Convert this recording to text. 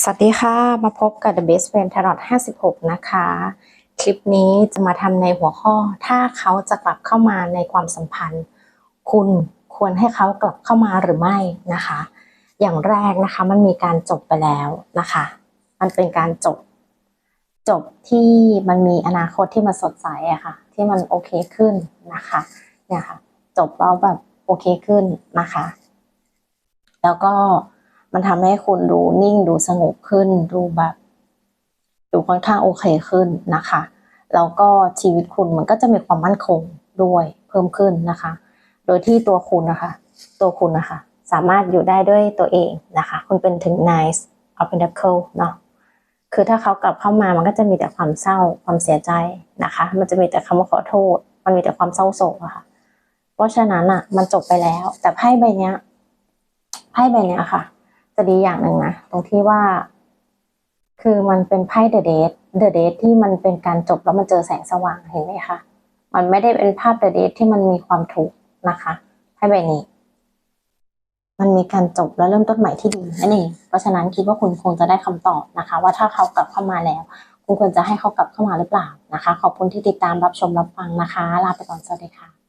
สวัสดีค่ะ มาพบกับ The Best Friend Tarot 56 นะคะ คลิปนี้จะมาทำในหัวข้อ ถ้าเขาจะกลับเข้ามาในความสัมพันธ์ คุณควรให้เขากลับเข้ามาหรือไม่นะคะ อย่างแรกนะคะมันมีการจบไปแล้วนะคะ มันเป็นการจบ จบที่มันมีอนาคตที่มันสดใสอะค่ะ ที่มันโอเคขึ้นนะคะเนี่ยค่ะ จบแล้วแบบโอเคขึ้นนะคะ แล้วก็ มันทำให้คุณดูนิ่งดูสงบขึ้น ดูแบบดูค่อนข้างโอเคขึ้นนะคะแล้วก็ชีวิตคุณมันก็จะมีความมั่นคงด้วยเพิ่มขึ้นนะคะ โดยที่ตัวคุณนะคะ ตัวคุณนะคะ สามารถอยู่ได้ด้วยตัวเองนะคะ คุณเป็นถึง nice of pentacle เนาะคือถ้าเขากลับเข้ามามันก็จะมีแต่ความเศร้าความเสียใจนะคะ มันจะมีแต่คำว่าขอโทษ มันมีแต่ความเศร้าโศกอะค่ะ เพราะฉะนั้นอะมันจบไปแล้ว แต่ไพ่ใบเนี้ยไพ่ใบเนี้ยค่ะ จะดีอย่างหนึ่งนะตรงที่ว่า คือมันเป็นไพ่เดอะเดทเดอะเดทที่มันเป็นการจบแล้วมันเจอแสงสว่างเห็นไหมคะมันไม่ได้เป็นภาพเดอะเดทที่มันมีความทุกข์นะคะไพ่ใบนี้ มันมีการจบและเริ่มต้นใหม่ที่ดีนั่นเองเพราะฉะนั้นคิดว่าคุณคงจะได้คำตอบนะคะ ว่าถ้าเขากลับเข้ามาแล้ว คุณควรจะให้เขากลับเข้ามาหรือเปล่านะคะ ขอบคุณที่ติดตามรับชมรับฟังนะคะ ลาไปก่อนสวัสดีค่ะ